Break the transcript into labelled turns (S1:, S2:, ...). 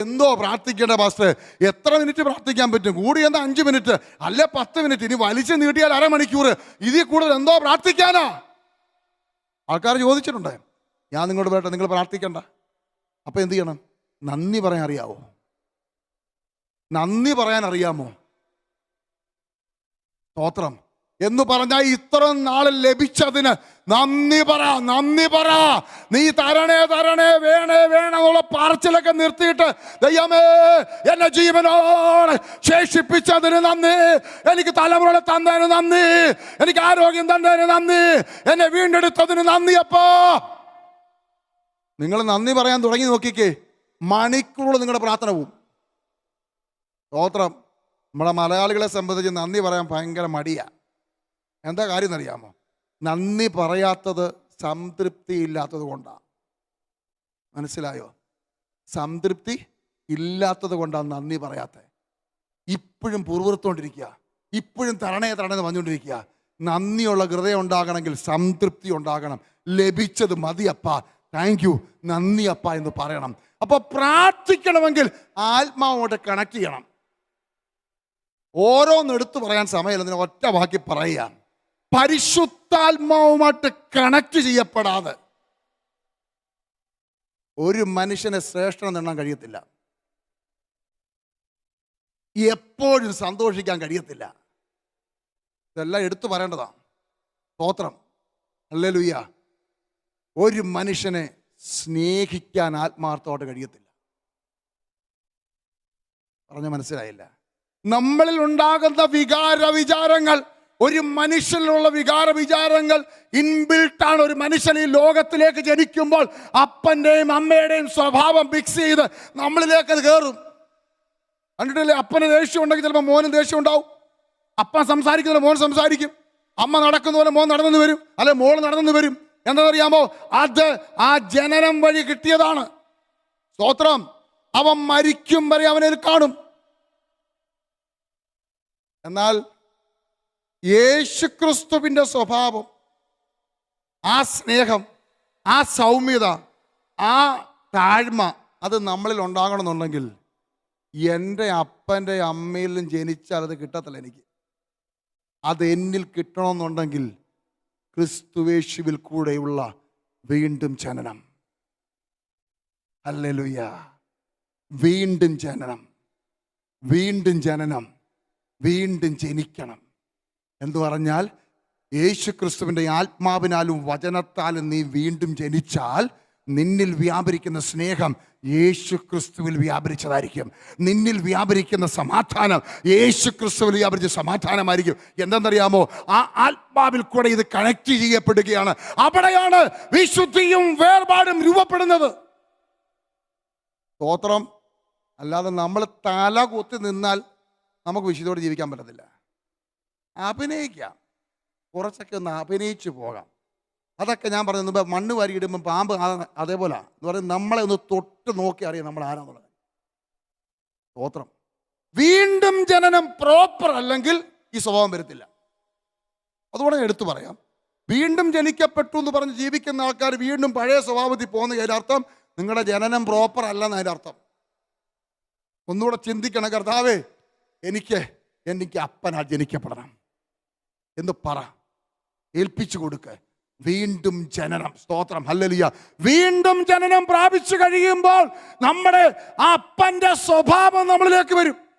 S1: എന്തോ പ്രാർത്ഥിക്കേണ്ട പാസ്റ്റർ എത്ര മിനിറ്റ് പ്രാർത്ഥിക്കാൻ പറ്റും? കൂടി എന്താ അഞ്ച് മിനിറ്റ്? അല്ലെ പത്ത് മിനിറ്റ്. ഇനി വലിച്ചു നീട്ടിയാൽ അരമണിക്കൂർ. ഇതിൽ കൂടുതൽ എന്തോ പ്രാർത്ഥിക്കാനാ? ആൾക്കാർ ചോദിച്ചിട്ടുണ്ട്. ഞാൻ നിങ്ങളോട് പറയട്ടെ നിങ്ങൾ പ്രാർത്ഥിക്കണ്ട. അപ്പൊ എന്ത് ചെയ്യണം? നന്ദി പറയാൻ അറിയാവോ? നന്ദി പറയാൻ അറിയാമോ? സ്തോത്രം. എന്ന് പറഞ്ഞാൽ ഇത്ര നാൾ ലഭിച്ചതിന് നന്ദി പറ നന്ദി പറ. നീ തരണേ തരണേ വേണേ വേണമെന്നുള്ള പറച്ചിലൊക്കെ നിർത്തിയിട്ട് ദയ്യമേ എന്നെ ജീവനോട് ശേഷിപ്പിച്ചതിന് നന്ദി. എനിക്ക് തലമുറകളെ തന്നതിന് നന്ദി. എനിക്ക് ആരോഗ്യം തന്നതിന് നന്ദി. എന്നെ വീണ്ടെടുത്തതിന് നന്ദി അപ്പോ. നിങ്ങൾ നന്ദി പറയാൻ തുടങ്ങി നോക്കിക്കേ. മണിക്കൂറുകൾ നിങ്ങളുടെ പ്രാർത്ഥന പോവും. സ്തോത്രം നമ്മളെ മലയാളികളെ സംബന്ധിച്ച് നന്ദി പറയാൻ ഭയങ്കര മടിയാ. എന്താ കാര്യം എന്നറിയാമോ? നന്ദി പറയാത്തത് സംതൃപ്തി ഇല്ലാത്തത് കൊണ്ടാണ് മനസ്സിലായോ? സംതൃപ്തി ഇല്ലാത്തത് കൊണ്ടാണ് നന്ദി പറയാത്തത് ഇപ്പോഴും പൂർവത്തോണ്ടിരിക്കുക ഇപ്പോഴും തരണേ തരണേ എന്ന് പറഞ്ഞുകൊണ്ടിരിക്കുക. നന്ദിയുള്ള ഹൃദയം ഉണ്ടാകണമെങ്കിൽ സംതൃപ്തി ഉണ്ടാകണം. ലഭിച്ചത് മതിയപ്പ. താങ്ക് യു നന്ദി അപ്പ എന്ന് പറയണം. അപ്പൊ പ്രാർത്ഥിക്കണമെങ്കിൽ ആത്മാവോട്ട് കണക്ട് ചെയ്യണം. ഓരോന്നെടുത്തു പറയാൻ സമയമില്ല. ഒറ്റ വാക്കി പറയുക പരിശുദ്ധാത്മാവുമായിട്ട് കണക്ട് ചെയ്യപ്പെടാതെ ഒരു മനുഷ്യനെ ശ്രേഷ്ഠനം നേടാൻ കഴിയത്തില്ല. എപ്പോഴും സന്തോഷിക്കാൻ കഴിയത്തില്ല. ഇതെല്ലാം എടുത്തു പറയേണ്ടതാണ് സ്തോത്രം. അല്ലേ ലുയ്യ ഒരു മനുഷ്യനെ സ്നേഹിക്കാൻ ആത്മാർത്ഥമായിട്ട് കഴിയത്തില്ല. പറഞ്ഞ മനസ്സിലായില്ല. നമ്മളിൽ ഉണ്ടാകുന്ന വികാര വിചാരങ്ങൾ ഒരു മനുഷ്യനിലുള്ള വികാര വിചാരങ്ങൾ ഇൻബിൽട്ടാണ് ഒരു മനുഷ്യൻ ഈ ലോകത്തിലേക്ക് ജനിക്കുമ്പോൾ അപ്പന്റെയും അമ്മയുടെയും സ്വഭാവം മിക്സ് ചെയ്ത് നമ്മളിലേക്ക് അത് കയറും കണ്ടിട്ടില്ലേ? അപ്പന് ദേഷ്യം ഉണ്ടെങ്കിൽ ചിലപ്പോൾ മോനും ദേഷ്യം ഉണ്ടാവും. അപ്പൻ സംസാരിക്കുന്ന മോൻ സംസാരിക്കും. അമ്മ നടക്കുന്ന പോലെ മോൻ നടന്നു വരും. അല്ലെ മോൾ നടന്നു വരും. എന്താണെന്നറിയാമോ? അത് ആ ജനനം വഴി കിട്ടിയതാണ്. സ്തോത്രം. അവൻ മരിക്കും വരെ അവനെ കാണും. എന്നാൽ യേശുക്രിസ്തുവിന്റെ സ്വഭാവം ആ സ്നേഹം ആ സൗമ്യത ആ താഴ്മ അത് നമ്മളിൽ ഉണ്ടാകണമെന്നുണ്ടെങ്കിൽ എന്റെ അപ്പന്റെ അമ്മയിലും ജനിച്ചാൽ അത് കിട്ടത്തില്ല എനിക്ക്. അത് എന്നിൽ കിട്ടണമെന്നുണ്ടെങ്കിൽ ക്രിസ്തുവേശുവിൽ കൂടെയുള്ള വീണ്ടും ജനനം. അല്ലെലുയ്യ വീണ്ടും ജനനം. വീണ്ടും ജനനം. വീണ്ടും ജനിക്കണം. എന്ന് പറഞ്ഞാൽ യേശു ക്രിസ്തുവിന്റെ ആത്മാവിനാലും വചനത്താലും നീ വീണ്ടും ജനിച്ചാൽ നിന്നിൽ വ്യാപരിക്കുന്ന സ്നേഹം യേശു ക്രിസ്തുവിൽ വ്യാപരിച്ചതായിരിക്കും. നിന്നിൽ വ്യാപരിക്കുന്ന സമാധാനം യേശു ക്രിസ്തുവിൽ വ്യാപരിച്ച സമാധാനമായിരിക്കും. എന്തെന്നറിയാമോ? ആ ആത്മാവിൽ കൂടെ ഇത് കണക്ട് ചെയ്യപ്പെടുകയാണ്. അവിടെയാണ് വിശുദ്ധിയും വേർപാടും രൂപപ്പെടുന്നത്. സ്തോത്രം. അല്ലാതെ നമ്മൾ തല കുത്തി നിന്നാൽ നമുക്ക് വിശുദ്ധിയോടെ ജീവിക്കാൻ പറ്റത്തില്ല. അഭിനയിക്കാം. കുറച്ചൊക്കെ ഒന്ന് അഭിനയിച്ചു പോകാം. അതൊക്കെ ഞാൻ പറഞ്ഞു മുമ്പ് മണ്ണ് വാരിയിടുമ്പോൾ പാമ്പ് അതേപോലെ എന്ന് പറയുന്നത് നമ്മളെ ഒന്ന് തൊട്ട് നോക്കി അറിയാം നമ്മൾ ആരാന്നുള്ളത് സ്തോത്രം. വീണ്ടും ജനനം പ്രോപ്പർ അല്ലെങ്കിൽ ഈ സ്വഭാവം വരത്തില്ല. അതുകൊണ്ട് ഞാൻ എടുത്തു പറയാം. വീണ്ടും ജനിക്കപ്പെട്ടു എന്ന് പറഞ്ഞ് ജീവിക്കുന്ന ആൾക്കാർ വീണ്ടും പഴയ സ്വഭാവത്തിൽ പോകുന്ന അതിന്റെ അർത്ഥം നിങ്ങളുടെ ജനനം പ്രോപ്പർ അല്ലെന്ന് അതിന്റെ അർത്ഥം. ഒന്നുകൂടെ ചിന്തിക്കണം കർത്താവേ എനിക്ക് എനിക്ക് അപ്പനാ ജനിക്കപ്പെടണം. എന്ന് പറ. ഏൽപ്പിച്ചു കൊടുക്കുക വീണ്ടും ജനനം. സ്തോത്രം. ഹല്ലലിയ. വീണ്ടും ജനനം പ്രാപിച്ചു കഴിയുമ്പോൾ നമ്മുടെ അപ്പന്റെ സ്വഭാവം നമ്മളിലേക്ക് വരും.